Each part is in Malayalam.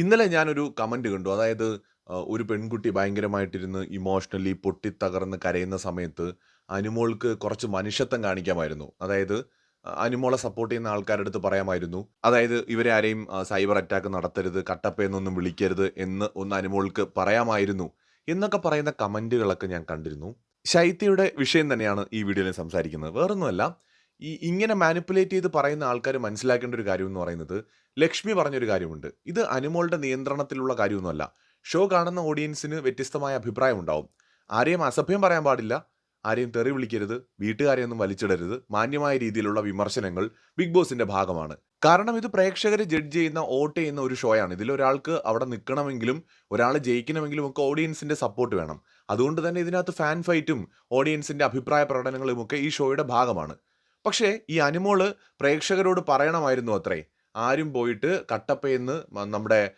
ഇന്നലെ ഞാനൊരു കമന്റ് കണ്ടു. അതായത് ഒരു പെൺകുട്ടി ഭയങ്കരമായിട്ടിരുന്ന് ഇമോഷണലി പൊട്ടിത്തകർന്ന് കരയുന്ന സമയത്ത് അനുമോൾക്ക് കുറച്ച് മനുഷ്യത്വം കാണിക്കാമായിരുന്നു. അതായത് അനുമോളെ സപ്പോർട്ട് ചെയ്യുന്ന ആൾക്കാരുടെ അടുത്ത് പറയാമായിരുന്നു. അതായത് ഇവരെ ആരെയും സൈബർ അറ്റാക്ക് നടത്തരുത്, കട്ടപ്പയെന്നൊന്നും വിളിക്കരുത് എന്ന് ഒന്ന് അനുമോൾക്ക് പറയാമായിരുന്നു. എന്നൊക്കെ പറയുന്ന കമന്റുകളൊക്കെ ഞാൻ കണ്ടിരുന്നു. ശൈത്യയുടെ വിഷയം തന്നെയാണ് ഈ വീഡിയോയിൽ സംസാരിക്കുന്നത്. വേറൊന്നുമല്ല. ഈ ഇങ്ങനെ മാനിപ്പുലേറ്റ് ചെയ്ത് പറയുന്ന ആൾക്കാർ മനസ്സിലാക്കേണ്ട ഒരു കാര്യം എന്ന് പറയുന്നത്, ലക്ഷ്മി പറഞ്ഞൊരു കാര്യമുണ്ട്. ഇത് അനുമോളുടെ നിയന്ത്രണത്തിലുള്ള കാര്യമൊന്നുമല്ല. ഷോ കാണുന്ന ഓഡിയൻസിന് വ്യത്യസ്തമായ അഭിപ്രായം ഉണ്ടാവും. ആരെയും അസഭ്യം പറയാൻ പാടില്ല. ആരെയും തെറി വിളിക്കരുത്. വീട്ടുകാരെയൊന്നും വലിച്ചിടരുത്. മാന്യമായ രീതിയിലുള്ള വിമർശനങ്ങൾ ബിഗ് ബോസിന്റെ ഭാഗമാണ്. കാരണം ഇത് പ്രേക്ഷകരെ ജഡ്ജ് ചെയ്യുന്ന, വോട്ട് ചെയ്യുന്ന ഒരു ഷോയാണ്. ഇതിൽ ഒരാൾക്ക് അവിടെ നിൽക്കണമെങ്കിലും, ഒരാൾ ജയിക്കണമെങ്കിലും ഒക്കെ ഓഡിയൻസിന്റെ സപ്പോർട്ട് വേണം. അതുകൊണ്ട് തന്നെ ഇതിനകത്ത് ഫാൻ ഫൈറ്റും, ഓഡിയൻസിന്റെ അഭിപ്രായ പ്രകടനങ്ങളും ഒക്കെ ഈ ഷോയുടെ ഭാഗമാണ്. പക്ഷേ ഈ അനുമോൾ പ്രേക്ഷകരോട് പറയണമായിരുന്നു അത്രേ. ആരും പോയിട്ട് കട്ടപ്പയെന്ന് നമ്മുടെ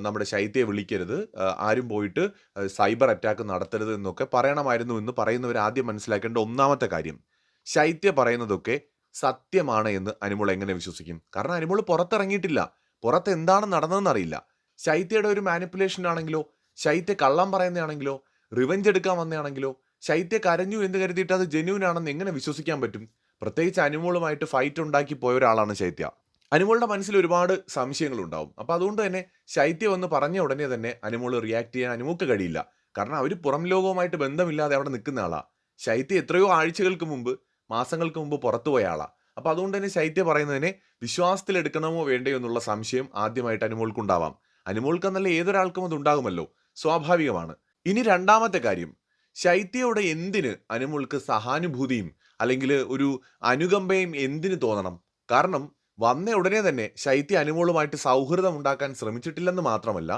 നമ്മുടെ ശൈത്യയെ വിളിക്കരുത്. ആരും പോയിട്ട് സൈബർ അറ്റാക്ക് നടത്തരുത് എന്നൊക്കെ പറയണമായിരുന്നു എന്ന് പറയുന്നവർ ആദ്യം മനസ്സിലാക്കേണ്ട ഒന്നാമത്തെ കാര്യം. ശൈത്യ പറയുന്നതൊക്കെ സത്യമാണ് എന്ന് അനുമോൾ എങ്ങനെ വിശ്വസിക്കും? കാരണം അനുമോൾ പുറത്തിറങ്ങിയിട്ടില്ല. പുറത്ത് എന്താണ് നടന്നതെന്ന് അറിയില്ല. ശൈത്യയുടെ ഒരു മാനിപ്പുലേഷൻ ആണെങ്കിലോ, ശൈത്യ കള്ളം പറയുന്നതാണെങ്കിലോ റിവഞ്ച് എടുക്കാൻ വന്നതാണെങ്കിലോ, ശൈത്യ കരഞ്ഞു എന്ന് കരുതിയിട്ട് അത് ജെന്യൂൻ ആണെന്ന് എങ്ങനെ വിശ്വസിക്കാൻ പറ്റും? പ്രത്യേകിച്ച് അനിമോളുമായിട്ട് ഫൈറ്റ് ഉണ്ടാക്കി പോയ ഒരാളാണ് ശൈത്യ. അനുമോളുടെ മനസ്സിൽ ഒരുപാട് സംശയങ്ങളുണ്ടാവും. അപ്പൊ അതുകൊണ്ട് തന്നെ ശൈത്യ വന്ന് പറഞ്ഞ ഉടനെ തന്നെ അനുമോൾ റിയാക്ട് ചെയ്യാൻ അനിമോക്ക് കഴിയില്ല. കാരണം അവർ പുറം ലോകവുമായിട്ട് ബന്ധമില്ലാതെ അവിടെ നിൽക്കുന്ന ആളാ. ശൈത്യ എത്രയോ ആഴ്ചകൾക്ക് മുമ്പ്, മാസങ്ങൾക്ക് മുമ്പ് പുറത്തുപോയ ആളാ. അപ്പൊ അതുകൊണ്ട് തന്നെ ശൈത്യ പറയുന്നതിനെ വിശ്വാസത്തിൽ എടുക്കണമോ വേണ്ടയോ എന്നുള്ള സംശയം ആദ്യമായിട്ട് അനുമോൾക്കുണ്ടാവാം. അനുമോൾക്കെന്നല്ല ഏതൊരാൾക്കും അത് ഉണ്ടാകുമല്ലോ. സ്വാഭാവികമാണ്. ഇനി രണ്ടാമത്തെ കാര്യം. ശൈത്യയുടെ എന്തിന് അനുമോൾക്ക് സഹാനുഭൂതിയും അല്ലെങ്കിൽ ഒരു അനുകമ്പയും എന്തിന് തോന്നണം? കാരണം വന്ന ഉടനെ തന്നെ ശൈത്യ അനുമോളുമായിട്ട് സൗഹൃദം ഉണ്ടാക്കാൻ ശ്രമിച്ചിട്ടില്ലെന്ന് മാത്രമല്ല,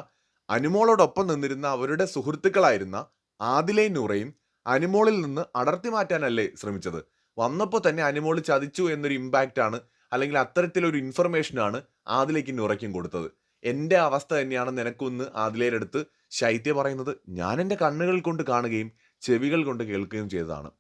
അനുമോളോടൊപ്പം നിന്നിരുന്ന അവരുടെ സുഹൃത്തുക്കളായിരുന്ന ആദിലേ നൂറയും അനുമോളിൽ നിന്ന് അടർത്തി മാറ്റാനല്ലേ ശ്രമിച്ചത്? വന്നപ്പോൾ തന്നെ അനുമോൾ ചതിച്ചു എന്നൊരു ഇമ്പാക്റ്റ് ആണ് അല്ലെങ്കിൽ അത്തരത്തിലൊരു ഇൻഫർമേഷൻ ആണ് ആദിലയ്ക്കും നൂറയ്ക്കും കൊടുത്തത്. എന്റെ അവസ്ഥ തന്നെയാണ് നിനക്കൊന്ന് ആദിലയുടെ അടുത്ത് ശൈത്യ പറയുന്നത് ഞാൻ എന്റെ കണ്ണുകൾ കൊണ്ട് കാണുകയും ചെവികൾ കൊണ്ട് കേൾക്കുകയും ചെയ്തതാണ്.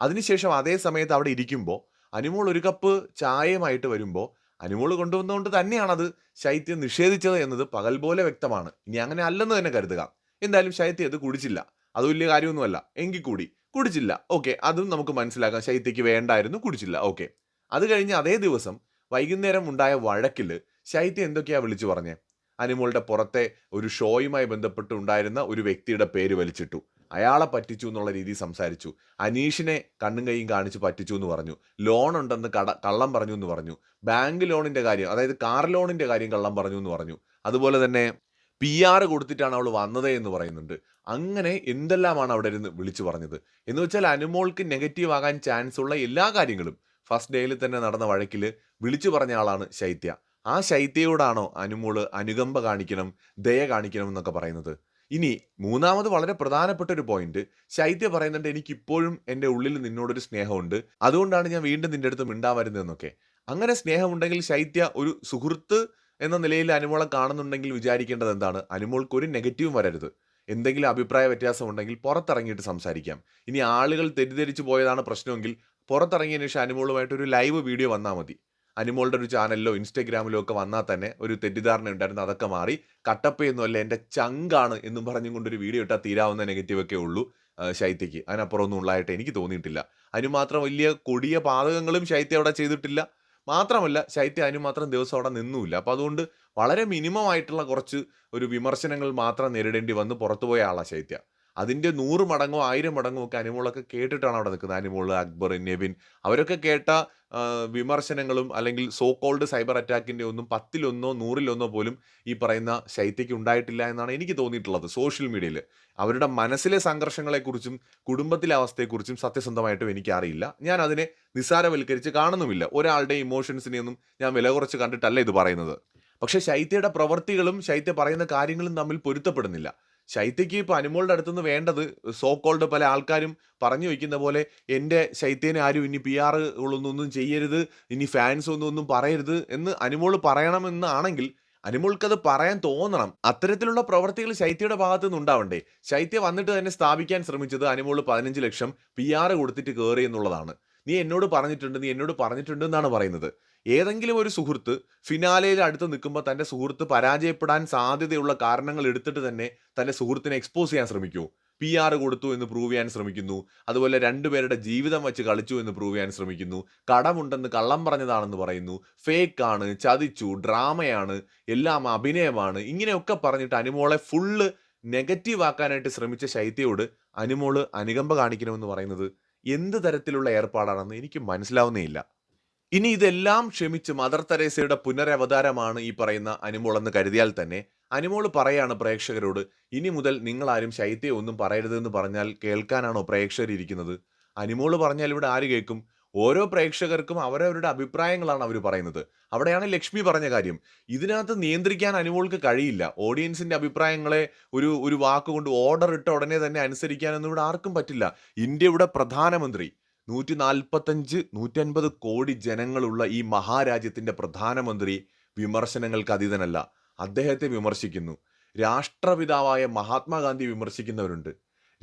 അതിനുശേഷം അതേ സമയത്ത് അവിടെ ഇരിക്കുമ്പോൾ അനുമോൾ ഒരു കപ്പ് ചായയുമായിട്ട് വരുമ്പോൾ അനുമോൾ കൊണ്ടുവന്നതുകൊണ്ട് അത് ശൈത്യം നിഷേധിച്ചത് എന്നത് പകൽ പോലെ വ്യക്തമാണ്. ഇനി അങ്ങനെ അല്ലെന്ന് തന്നെ കരുതുക. എന്തായാലും ശൈത്യം അത് കുടിച്ചില്ല. അത് വലിയ കാര്യമൊന്നുമല്ല. എങ്കിൽ കൂടി കുടിച്ചില്ല. ഓക്കെ അതും നമുക്ക് മനസ്സിലാക്കാം. ശൈത്യയ്ക്ക് വേണ്ടായിരുന്നു. കുടിച്ചില്ല. ഓക്കെ അത് കഴിഞ്ഞ് അതേ ദിവസം വൈകുന്നേരം ഉണ്ടായ വഴക്കിൽ ശൈത്യം എന്തൊക്കെയാ വിളിച്ചു പറഞ്ഞേ? അനുമോളുടെ പുറത്തെ ഒരു ഷോയുമായി ബന്ധപ്പെട്ട് ഉണ്ടായിരുന്ന ഒരു വ്യക്തിയുടെ പേര് വലിച്ചിട്ടു. അയാളെ പറ്റിച്ചു എന്നുള്ള രീതിയിൽ സംസാരിച്ചു. അനീഷിനെ കണ്ണും കൈയും കാണിച്ച് പറ്റിച്ചു എന്ന് പറഞ്ഞു. ലോൺ ഉണ്ടെന്ന് കട കള്ളം പറഞ്ഞു എന്ന് പറഞ്ഞു. ബാങ്ക് ലോണിന്റെ കാര്യം അതായത് കാർ ലോണിന്റെ കാര്യം കള്ളം പറഞ്ഞു എന്ന് പറഞ്ഞു. അതുപോലെ തന്നെ പി ആർ കൊടുത്തിട്ടാണ് അവൾ വന്നത് എന്ന് പറയുന്നുണ്ട്. അങ്ങനെ എന്തെല്ലാമാണ് അവിടെ ഇരുന്ന് വിളിച്ചു പറഞ്ഞത്. എന്ന് വെച്ചാൽ അനുമോൾക്ക് നെഗറ്റീവ് ആകാൻ ചാൻസ് ഉള്ള എല്ലാ കാര്യങ്ങളും ഫസ്റ്റ് ഡേയിൽ തന്നെ നടന്ന വഴക്കിൽ വിളിച്ചു പറഞ്ഞ ആളാണ് ശൈത്യ. ആ ശൈത്യയോടാണോ അനുമോൾ അനുകമ്പ കാണിക്കണം, ദയ കാണിക്കണം എന്നൊക്കെ പറയുന്നത്? ഇനി മൂന്നാമത് വളരെ പ്രധാനപ്പെട്ട ഒരു പോയിന്റ് ശൈത്യ പറയുന്നുണ്ട് എനിക്കിപ്പോഴും എന്റെ ഉള്ളിൽ നിന്നോടൊരു സ്നേഹമുണ്ട്. അതുകൊണ്ടാണ് ഞാൻ വീണ്ടും നിന്റെ അടുത്ത് മിണ്ടാൻ വരുന്നതെന്നൊക്കെ. അങ്ങനെ സ്നേഹമുണ്ടെങ്കിൽ ശൈത്യ ഒരു സുഹൃത്ത് എന്ന നിലയിൽ അനുമോളെ കാണുന്നുണ്ടെങ്കിൽ വിചാരിക്കേണ്ടത് എന്താണ്? അനുമോൾക്ക് ഒരു നെഗറ്റീവും വരരുത്. എന്തെങ്കിലും അഭിപ്രായ വ്യത്യാസം ഉണ്ടെങ്കിൽ പുറത്തിറങ്ങിയിട്ട് സംസാരിക്കാം. ഇനി ആളുകൾ തെറ്റിദ്ധരിച്ചു പോയതാണ് പ്രശ്നമെങ്കിൽ പുറത്തിറങ്ങിയതിന് ശേഷം അനുമോളുമായിട്ട് ഒരു ലൈവ് വീഡിയോ വന്നാൽ മതി. അനുമോളുടെ ഒരു ചാനലിലോ ഇൻസ്റ്റഗ്രാമിലോ ഒക്കെ വന്നാൽ തന്നെ ഒരു തെറ്റിദ്ധാരണ ഉണ്ടായിരുന്നു. അതൊക്കെ മാറി കട്ടപ്പയൊന്നുമല്ല എന്റെ ചങ്കാണ് എന്നും പറഞ്ഞും കൊണ്ടൊരു വീഡിയോ ഇട്ടാൽ തീരാവുന്ന നെഗറ്റീവ് ഒക്കെ ഉള്ളൂ ശൈത്യയ്ക്ക്. അതിനപ്പുറം ഒന്നും ഉള്ളതായിട്ട് എനിക്ക് തോന്നിയിട്ടില്ല. അതിന് മാത്രം വലിയ കൊടിയ പാതകങ്ങളും ശൈത്യ അവിടെ ചെയ്തിട്ടില്ല. മാത്രമല്ല ശൈത്യ അതിന് മാത്രം ദിവസം അവിടെ നിന്നുമില്ല. അപ്പോൾ അതുകൊണ്ട് വളരെ മിനിമം ആയിട്ടുള്ള കുറച്ച് ഒരു വിമർശനങ്ങൾ മാത്രം നേരിടേണ്ടി വന്ന് പുറത്തുപോയ ആളാണ് ശൈത്യ. അതിന്റെ 100 മടങ്ങോ ആയിരം മടങ്ങോ ഒക്കെ അനിമോളൊക്കെ കേട്ടിട്ടാണ് അവിടെ നിൽക്കുന്നത്. അനിമോൾ അക്ബർ, നെബിൻ അവരൊക്കെ കേട്ട വിമർശനങ്ങളും അല്ലെങ്കിൽ സോ കോൾഡ് സൈബർ അറ്റാക്കിന്റെ ഒന്നും പത്തിലൊന്നോ നൂറിലൊന്നോ പോലും ഈ പറയുന്ന ശൈത്യയ്ക്ക് ഉണ്ടായിട്ടില്ല എന്നാണ് എനിക്ക് തോന്നിയിട്ടുള്ളത് സോഷ്യൽ മീഡിയയിൽ അവരുടെ മനസ്സിലെ സംഘർഷങ്ങളെക്കുറിച്ചും കുടുംബത്തിലെ അവസ്ഥയെക്കുറിച്ചും സത്യസന്ധമായിട്ടും എനിക്കറിയില്ല. ഞാൻ അതിനെ നിസ്സാരവൽക്കരിച്ച് കാണുന്നുമില്ല. ഒരാളുടെ ഇമോഷൻസിനെയൊന്നും ഞാൻ വില കുറച്ച് കണ്ടിട്ടല്ല ഇത് പറയുന്നത്. പക്ഷേ ശൈത്യയുടെ പ്രവൃത്തികളും ശൈത്യ പറയുന്ന കാര്യങ്ങളും തമ്മിൽ പൊരുത്തപ്പെടുന്നില്ല. ശൈത്യയ്ക്ക് ഇപ്പൊ അനുമോളുടെ അടുത്തുനിന്ന് വേണ്ടത് സോ കോൾഡ് പല ആൾക്കാരും പറഞ്ഞു വെക്കുന്ന പോലെ എന്റെ ശൈത്യനെ ആരും ഇനി പി ആർ ഒന്നും ചെയ്യരുത്. ഇനി ഫാൻസ് ഒന്നും ഒന്നും പറയരുത് എന്ന് അനുമോൾ പറയണമെന്നാണെങ്കിൽ അനുമോൾക്കത് പറയാൻ തോന്നണം. അത്തരത്തിലുള്ള പ്രവർത്തികൾ ശൈത്യയുടെ ഭാഗത്തു നിന്ന് ഉണ്ടാവണ്ടേ? ശൈത്യ വന്നിട്ട് തന്നെ സ്ഥാപിക്കാൻ ശ്രമിച്ചത് അനുമോൾ പതിനഞ്ച് ലക്ഷം പിആർ കൊടുത്തിട്ട് കയറി എന്നുള്ളതാണ്. നീ എന്നോട് പറഞ്ഞിട്ടുണ്ട്, നീ എന്നോട് പറഞ്ഞിട്ടുണ്ട് എന്നാണ് പറയുന്നത്. ഏതെങ്കിലും ഒരു സുഹൃത്ത് ഫിനാലയിൽ അടുത്ത് നിൽക്കുമ്പോൾ തന്റെ സുഹൃത്ത് പരാജയപ്പെടാൻ സാധ്യതയുള്ള കാരണങ്ങൾ എടുത്തിട്ട് തന്നെ തന്റെ സുഹൃത്തിനെ എക്സ്പോസ് ചെയ്യാൻ ശ്രമിക്കൂ. പി ആർ കൊടുത്തു എന്ന് പ്രൂവ് ചെയ്യാൻ ശ്രമിക്കുന്നു. അതുപോലെ രണ്ടുപേരുടെ ജീവിതം വെച്ച് കളിച്ചു എന്ന് പ്രൂവ് ചെയ്യാൻ ശ്രമിക്കുന്നു. കടമുണ്ടെന്ന് കള്ളം പറഞ്ഞതാണെന്ന് പറയുന്നു. ഫേക്ക് ആണ് ചതിച്ചു ഡ്രാമയാണ് എല്ലാം അഭിനയമാണ്. ഇങ്ങനെയൊക്കെ പറഞ്ഞിട്ട് അനുമോളെ ഫുള്ള് നെഗറ്റീവ് ആക്കാനായിട്ട് ശ്രമിച്ച ശൈത്യയോട് അനുമോൾ അനുകമ്പ കാണിക്കണമെന്ന് പറയുന്നത് എന്ത് തരത്തിലുള്ള ഏർപ്പാടാണെന്ന് എനിക്ക് മനസ്സിലാവുന്നേയില്ല. ഇനി ഇതെല്ലാം ക്ഷമിച്ച് മദർ തെരേസയുടെ പുനരവതാരമാണ് ഈ പറയുന്ന അനുമോൾ എന്ന് കരുതിയാൽ തന്നെ അനുമോൾ പറയാണ് പ്രേക്ഷകരോട് ഇനി മുതൽ നിങ്ങൾ ആരും ശൈത്യം ഒന്നും പറയരുതെന്ന് പറഞ്ഞാൽ കേൾക്കാനാണോ പ്രേക്ഷകർ ഇരിക്കുന്നത് അനുമോൾ പറഞ്ഞാൽ ഇവിടെ ആര് കേൾക്കും? ഓരോ പ്രേക്ഷകർക്കും അവരവരുടെ അഭിപ്രായങ്ങളാണ് അവർ പറയുന്നത്. അവിടെയാണ് ലക്ഷ്മി പറഞ്ഞ കാര്യം. ഇതിനകത്ത് നിയന്ത്രിക്കാൻ അനുമോൾക്ക് കഴിയില്ല. ഓഡിയൻസിന്റെ അഭിപ്രായങ്ങളെ ഒരു ഒരു വാക്കുകൊണ്ട് ഓർഡർ ഇട്ട ഉടനെ തന്നെ അനുസരിക്കാനൊന്നും ഇവിടെ ആർക്കും പറ്റില്ല. ഇന്ത്യയുടെ പ്രധാനമന്ത്രി നൂറ്റി നാൽപ്പത്തഞ്ച് നൂറ്റൻപത് കോടി ജനങ്ങളുള്ള ഈ മഹാരാജ്യത്തിന്റെ പ്രധാനമന്ത്രി വിമർശനങ്ങൾക്ക് അതീതനല്ല. അദ്ദേഹത്തെ വിമർശിക്കുന്നു. രാഷ്ട്രപിതാവായ മഹാത്മാഗാന്ധി വിമർശിക്കുന്നവരുണ്ട്.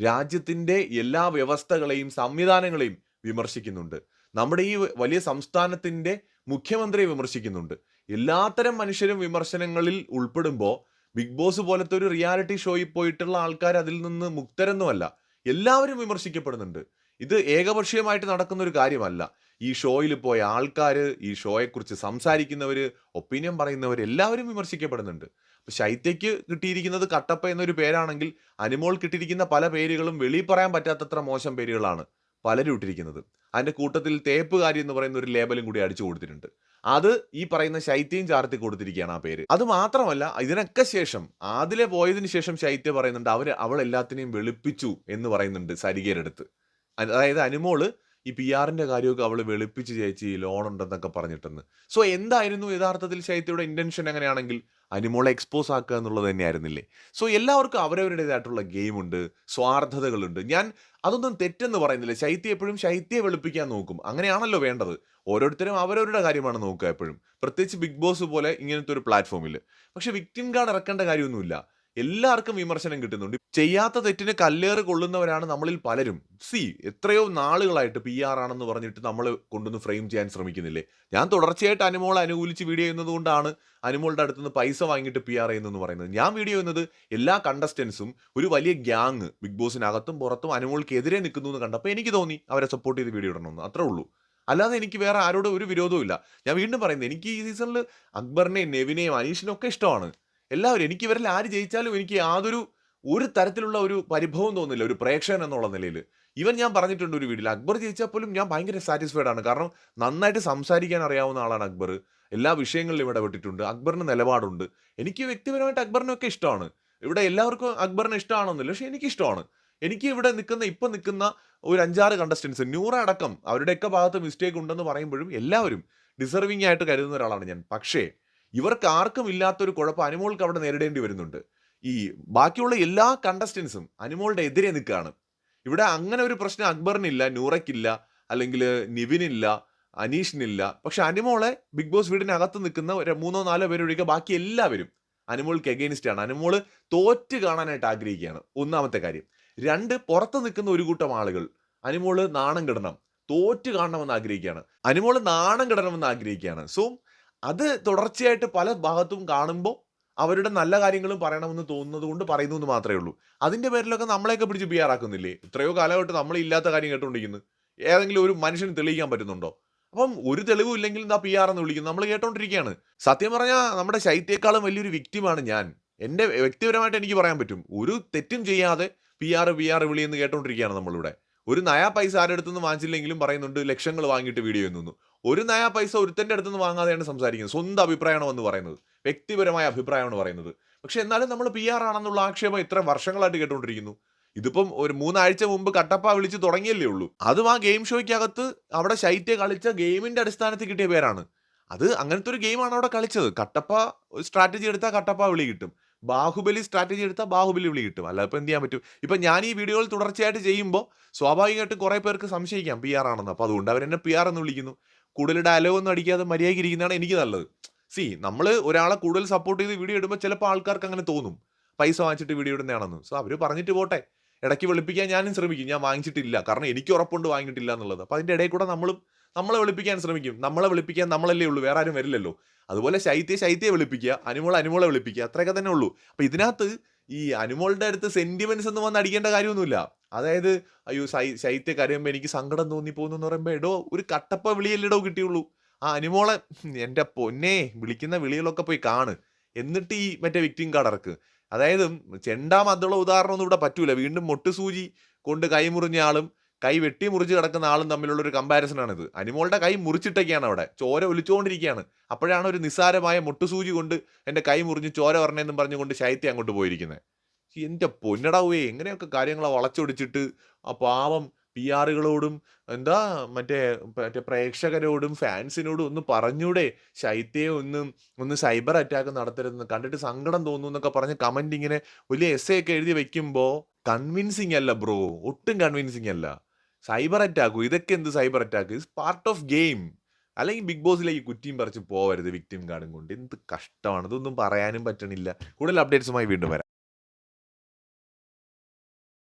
രാജ്യത്തിന്റെ എല്ലാ വ്യവസ്ഥകളെയും സംവിധാനങ്ങളെയും വിമർശിക്കുന്നുണ്ട്. നമ്മുടെ ഈ വലിയ സംസ്ഥാനത്തിന്റെ മുഖ്യമന്ത്രിയെ വിമർശിക്കുന്നുണ്ട്. എല്ലാത്തരം മനുഷ്യരും വിമർശനങ്ങളിൽ ഉൾപ്പെടുമ്പോൾ ബിഗ് ബോസ് പോലത്തെ ഒരു റിയാലിറ്റി ഷോയിൽ പോയിട്ടുള്ള ആൾക്കാർ അതിൽ നിന്ന് മുക്തരൊന്നുമല്ല. എല്ലാവരും വിമർശിക്കപ്പെടുന്നുണ്ട്. ഇത് ഏകപക്ഷീയമായിട്ട് നടക്കുന്ന ഒരു കാര്യമല്ല. ഈ ഷോയിൽ പോയ ആൾക്കാർ ഈ ഷോയെക്കുറിച്ച് സംസാരിക്കുന്നവർ ഒപ്പീനിയൻ പറയുന്നവർ എല്ലാവരും വിമർശിക്കപ്പെടുന്നുണ്ട്. അപ്പോൾ ശൈത്യയ്ക്ക് കിട്ടിയിരിക്കുന്നത് കട്ടപ്പ എന്നൊരു പേരാണെങ്കിൽ അനുമോൾ കിട്ടിയിരിക്കുന്ന പല പേരുകളും വെളിയിൽ പറയാൻ പറ്റാത്തത്ര മോശം പേരുകളാണ്. പലരും ഇട്ടിരിക്കുന്നത്. അതിന്റെ കൂട്ടത്തിൽ തേപ്പുകാരി എന്ന് പറയുന്ന ഒരു ലേബലും കൂടി അടിച്ചു കൊടുത്തിട്ടുണ്ട്. അത് ഈ പറയുന്ന ശൈത്യം ചാർത്തി കൊടുത്തിരിക്കുകയാണ് ആ പേര്. അത് മാത്രമല്ല ഇതിനൊക്കെ ശേഷം ആദിലെ പോയതിനു ശേഷം ശൈത്യ പറയുന്നുണ്ട് അവർ അവൾ എല്ലാത്തിനെയും വെളുപ്പിച്ചു എന്ന് പറയുന്നുണ്ട് സരികയുടെ അടുത്ത് അതായത് അനുമോൾ ഈ പി ആറിന്റെ കാര്യമൊക്കെ അവൾ വെളുപ്പിച്ച് ചേച്ചി ലോൺ ഉണ്ടെന്നൊക്കെ പറഞ്ഞിട്ടെന്ന്. സോ എന്തായിരുന്നു യഥാർത്ഥത്തിൽ ശൈത്യയുടെ ഇന്റൻഷൻ എങ്ങനെയാണെങ്കിൽ? അനിമോളെ എക്സ്പോസ് ആക്കുക എന്നുള്ളത് തന്നെയായിരുന്നില്ലേ? സോ എല്ലാവർക്കും അവരവരുടേതായിട്ടുള്ള ഗെയിമുണ്ട് സ്വാർത്ഥതകളുണ്ട്. ഞാൻ അതൊന്നും തെറ്റെന്ന് പറയുന്നില്ല. ശൈത്യം എപ്പോഴും ശൈത്യെ വെളുപ്പിക്കാൻ നോക്കും. അങ്ങനെയാണല്ലോ വേണ്ടത്. ഓരോരുത്തരും അവരവരുടെ കാര്യമാണ് നോക്കുക എപ്പോഴും. പ്രത്യേകിച്ച് ബിഗ് ബോസ് പോലെ ഇങ്ങനത്തെ ഒരു പ്ലാറ്റ്ഫോമിൽ പക്ഷേ വിക്ടിം കാർഡ് ഇറക്കേണ്ട കാര്യമൊന്നുമില്ല. എല്ലാവർക്കും വിമർശനം കിട്ടുന്നുണ്ട്. ചെയ്യാത്ത തെറ്റിന് കല്ലേറ് കൊള്ളുന്നവരാണ് നമ്മളിൽ പലരും. സി എത്രയോ നാളുകളായിട്ട് പി ആർ ആണെന്ന് പറഞ്ഞിട്ട് നമ്മൾ കൊണ്ടുവന്ന് ഫ്രെയിം ചെയ്യാൻ ശ്രമിക്കുന്നില്ലേ? ഞാൻ തുടർച്ചയായിട്ട് അനുമോളെ അനുകൂലിച്ച് വീഡിയോ ചെയ്യുന്നത് കൊണ്ടാണ് അനുമോളുടെ അടുത്ത് നിന്ന് പൈസ വാങ്ങിയിട്ട് പി ആർ ചെയ്യുന്നതെന്ന് പറയുന്നത്. ഞാൻ വീഡിയോ ചെയ്യുന്നത് എല്ലാ കണ്ടസ്റ്റൻസും ഒരു വലിയ ഗ്യാങ് ബിഗ് ബോസിനകത്തും പുറത്തും അനുമോൾക്ക് എതിരെ നിൽക്കുന്നു എന്ന് കണ്ടപ്പോൾ എനിക്ക് തോന്നി അവരെ സപ്പോർട്ട് ചെയ്ത് വീഡിയോ ഇടണമെന്ന്. അത്രേ ഉള്ളൂ. അല്ലാതെ എനിക്ക് വേറെ ആരോടും ഒരു വിരോധവും ഇല്ല ഞാൻ വീണ്ടും പറയുന്നത് എനിക്ക് ഈ സീസണിൽ അക്ബറിനെയും നെവിനെയും അനീഷിനെയും ഒക്കെ ഇഷ്ടമാണ്. എല്ലാവരും എനിക്ക് ഇവരിൽ ആര് ജയിച്ചാലും എനിക്ക് യാതൊരു ഒരു തരത്തിലുള്ള ഒരു പരിഭവം തോന്നില്ല ഒരു പ്രേക്ഷകൻ എന്നുള്ള നിലയിൽ ഇവൻ ഞാൻ പറഞ്ഞിട്ടുണ്ട് ഒരു വീട്ടിൽ അക്ബർ ജയിച്ചാൽ പോലും ഞാൻ ഭയങ്കര സാറ്റിസ്ഫൈഡ് ആണ്. കാരണം നന്നായിട്ട് സംസാരിക്കാൻ അറിയാവുന്ന ആളാണ് അക്ബർ. എല്ലാ വിഷയങ്ങളിലും ഇടപെട്ടിട്ടുണ്ട് അക്ബറിന് നിലപാടുണ്ട്. എനിക്ക് വ്യക്തിപരമായിട്ട് അക്ബറിനൊക്കെ ഇഷ്ടമാണ്. ഇവിടെ എല്ലാവർക്കും അക്ബറിനെ ഇഷ്ടമാണെന്നില്ല പക്ഷെ എനിക്ക് ഇഷ്ടമാണ്. എനിക്ക് ഇവിടെ നിൽക്കുന്ന ഇപ്പം നിൽക്കുന്ന ഒരു അഞ്ചാറ് കണ്ടസ്റ്റൻസ് നൂറടക്കം അവരുടെയൊക്കെ ഭാഗത്ത് മിസ്റ്റേക്ക് ഉണ്ടെന്ന് പറയുമ്പോഴും എല്ലാവരും ഡിസർവിംഗ് ആയിട്ട് കരുതുന്ന ഒരാളാണ് ഞാൻ. പക്ഷേ ഇവർക്ക് ആർക്കും ഇല്ലാത്തൊരു കുഴപ്പം അനുമോൾക്ക് അവിടെ നേരിടേണ്ടി വരുന്നുണ്ട്. ഈ ബാക്കിയുള്ള എല്ലാ കണ്ടസ്റ്റൻസും അനുമോളുടെ എതിരെ നിൽക്കുകയാണ്. ഇവിടെ അങ്ങനെ ഒരു പ്രശ്നം അക്ബറിനില്ല നൂറയ്ക്കില്ല അല്ലെങ്കിൽ നിവിനില്ല അനീഷിനില്ല. പക്ഷെ അനുമോളെ ബിഗ് ബോസ് വീടിനകത്ത് നിൽക്കുന്ന ഒരു മൂന്നോ നാലോ പേരൊഴികെ ബാക്കി എല്ലാവരും അനുമോൾക്ക് എഗെയിൻസ്റ്റ് ആണ്. അനുമോൾ തോറ്റ് കാണാനായിട്ട് ആഗ്രഹിക്കുകയാണ്. ഒന്നാമത്തെ കാര്യം. രണ്ട് പുറത്ത് നിൽക്കുന്ന ഒരു കൂട്ടം ആളുകൾ അനുമോൾ നാണം കിടണം. തോറ്റ് കാണണമെന്ന് ആഗ്രഹിക്കുകയാണ്. അനുമോൾ നാണം കിടണമെന്ന് ആഗ്രഹിക്കുകയാണ്. സോ അത് തുടർച്ചയായിട്ട് പല ഭാഗത്തും കാണുമ്പോൾ അവരുടെ നല്ല കാര്യങ്ങളും പറയണമെന്ന് തോന്നുന്നത് കൊണ്ട് പറയുന്നു എന്ന് മാത്രമേ ഉള്ളൂ. അതിന്റെ പേരിലൊക്കെ നമ്മളെയൊക്കെ പിടിച്ച് ബിയാറാക്കുന്നില്ലേ ഇത്രയോ കാലഘട്ടം ഇല്ലാത്ത കാര്യം കേട്ടുകൊണ്ടിരിക്കുന്നു. ഏതെങ്കിലും ഒരു മനുഷ്യന് തെളിയിക്കാൻ പറ്റുന്നുണ്ടോ? അപ്പം ഒരു തെളിവും ഇല്ലെങ്കിൽ എന്താ പി ആർ എന്ന് വിളിക്കുന്നു. നമ്മൾ കേട്ടോണ്ടിരിക്കുകയാണ് സത്യം പറഞ്ഞാൽ നമ്മുടെ ശൈത്യേക്കാളും വലിയൊരു വിക്റ്റിമാണ് ഞാൻ. എന്റെ വ്യക്തിപരമായിട്ട് എനിക്ക് പറയാൻ പറ്റും. ഒരു തെറ്റും ചെയ്യാതെ പി ആർ പി ആർ വിളിയെന്ന് കേട്ടോണ്ടിരിക്കുകയാണ് നമ്മളിവിടെ. ഒരു നയാ പൈസ ആരുടെ അടുത്തുനിന്ന് വാങ്ങിച്ചില്ലെങ്കിലും പറയുന്നുണ്ട് ലക്ഷങ്ങൾ വാങ്ങിയിട്ട് വീഡിയോ എന്നു ഒരു നയാ പൈസ ഒരുത്തന്റെ അടുത്തുനിന്ന് വാങ്ങാതെയാണ് സംസാരിക്കുന്നത്. സ്വന്തം അഭിപ്രായമാണ് എന്ന് പറയുന്നത്. വ്യക്തിപരമായ അഭിപ്രായമാണ് പറയുന്നത്. പക്ഷെ എന്നാലും നമ്മൾ പി ആർ ആണെന്നുള്ള ആക്ഷേപം ഇത്ര വർഷങ്ങളായിട്ട് കേട്ടുകൊണ്ടിരിക്കുന്നു. ഇതിപ്പം ഒരു മൂന്നാഴ്ച മുമ്പ് കട്ടപ്പ വിളിച്ച് തുടങ്ങിയല്ലേ ഉള്ളൂ. അതും ആ ഗെയിം ഷോയ്ക്കകത്ത് അവിടെ ശൈത്യ കളിച്ച ഗെയിമിന്റെ അടിസ്ഥാനത്തിൽ കിട്ടിയ പേരാണ്. അത് അങ്ങനത്തെ ഒരു ഗെയിമാണ് അവിടെ കളിച്ചത്. കട്ടപ്പ സ്ട്രാറ്റജി എടുത്താൽ കട്ടപ്പ വിളി കിട്ടും. ബാഹുബലി സ്ട്രാറ്റജി എടുത്താൽ ബാഹുബലി വിളി കിട്ടും. അല്ല ഇപ്പം എന്ത് ചെയ്യാൻ പറ്റും? ഇപ്പം ഞാൻ ഈ വീഡിയോകൾ തുടർച്ചയായിട്ട് ചെയ്യുമ്പോൾ സ്വാഭാവികമായിട്ടും കുറേ പേർക്ക് സംശയിക്കാം പി ആർ ആണെന്ന്. അപ്പോൾ അതുകൊണ്ട് അവരെന്നെ പി ആർ എന്ന് വിളിക്കുന്നു. കൂടുതൽ ഡയലോഗ് ഒന്നും അടിക്കാതെ മര്യാദയ്ക്ക് ഇരിക്കുന്നതാണ് എനിക്ക് നല്ലത്. സി നമ്മൾ ഒരാളെ കൂടുതൽ സപ്പോർട്ട് ചെയ്ത് വീഡിയോ ഇടുമ്പോൾ ചിലപ്പോൾ ആൾക്കാർക്ക് അങ്ങനെ തോന്നും. പൈസ വാങ്ങിച്ചിട്ട് വീഡിയോ ഇടുന്നതാണെന്ന്. സോ അവർ പറഞ്ഞിട്ട് പോട്ടെ. ഇടയ്ക്ക് വെളുപ്പിക്കാൻ ഞാനും ശ്രമിക്കും. ഞാൻ വാങ്ങിച്ചിട്ടില്ല. കാരണം എനിക്ക് ഉറപ്പുണ്ട് വാങ്ങിയിട്ടില്ല എന്നുള്ളത്. അപ്പോൾ അതിന്റെ ഇടയിൽ കൂടെ നമ്മളും നമ്മളെ വിളിപ്പിക്കാൻ ശ്രമിക്കും. നമ്മളെ വിളിപ്പിക്കാൻ നമ്മളല്ലേ ഉള്ളൂ. വേറെ ആരും വരില്ലല്ലോ. അതുപോലെ ശൈത്യ ശൈത്യയെ വിളിപ്പിക്കുക. അനുമോൾ അനുമോളെ വിളിപ്പിക്കുക. അത്രയൊക്കെ തന്നെ ഉള്ളൂ. അപ്പോൾ ഇതിനകത്ത് ഈ അനുമോളുടെ അടുത്ത് സെന്റിമെന്റ്സ് ഒന്നും വന്ന് അടിക്കേണ്ട കാര്യമൊന്നുമില്ല. അതായത് അയ്യോ ശൈ ശൈത്യ കരയുമ്പോൾ എനിക്ക് സങ്കടം തോന്നി പോകുന്നു എന്ന് പറയുമ്പോൾ എടോ ഒരു കട്ടപ്പ വിളിയല്ലേടോ കിട്ടിയുള്ളൂ. ആ അനുമോളെ എന്റെ പൊന്നെ വിളിക്കുന്ന വിളികളൊക്കെ പോയി കാണ്. എന്നിട്ട് ഈ മറ്റേ വിക്ടിം കാർഡ് ഇറക്ക്. അതായത് ചെണ്ടാമതുള്ള ഉദാഹരണം ഉദാഹരണമൊന്നും ഇവിടെ പറ്റൂല. വീണ്ടും മൊട്ടുസൂചി കൊണ്ട് കൈമുറിഞ്ഞ ആളും കൈ വെട്ടി മുറിച്ച് കിടക്കുന്ന ആളും തമ്മിലുള്ള ഒരു കമ്പാരിസൺ ആണിത്. അനുമോളുടെ കൈ മുറിച്ചിട്ടൊക്കെയാണ് അവിടെ. ചോര ഒലിച്ചുകൊണ്ടിരിക്കുകയാണ് അപ്പോഴാണ് ഒരു നിസ്സാരമായ മുട്ടുസൂചി കൊണ്ട് എന്റെ കൈ മുറിഞ്ഞ് ചോര വരണേന്നും പറഞ്ഞുകൊണ്ട് ശൈത്യം അങ്ങോട്ട് പോയിരിക്കുന്നത് എന്റെ പൊന്നടാവേ എങ്ങനെയൊക്കെ കാര്യങ്ങളെ വളച്ചൊടിച്ചിട്ട് ആ പാവം പി ആറുകളോടും എന്താ മറ്റേ മറ്റേ പ്രേക്ഷകരോടും ഫാൻസിനോടും ഒന്ന് പറഞ്ഞൂടെ. ശൈത്യയെ ഒന്ന് ഒന്ന് സൈബർ അറ്റാക്ക് നടത്തരുതെന്ന് കണ്ടിട്ട് സങ്കടം തോന്നുന്നു എന്നൊക്കെ പറഞ്ഞ് കമന്റ് ഇങ്ങനെ വലിയ എസ് ഒക്കെ എഴുതി വെക്കുമ്പോൾ കൺവിൻസിങ് അല്ല ബ്രോ ഒട്ടും കൺവിൻസിങ് അല്ല. സൈബർ അറ്റാക്കോ? ഇതൊക്കെ എന്ത് cyber attack? Is part of game അല്ലെങ്കിൽ ബിഗ് ബോസിലേക്ക് കുറ്റിയും പറിച്ച് പോവരുത് വിക്ടിം കാർഡും കൊണ്ട്. എന്ത് കഷ്ടമാണ്. ഇതൊന്നും പറയാനും പറ്റണില്ല. കൂടുതൽ അപ്ഡേറ്റ്സുമായി വീണ്ടും വരാം.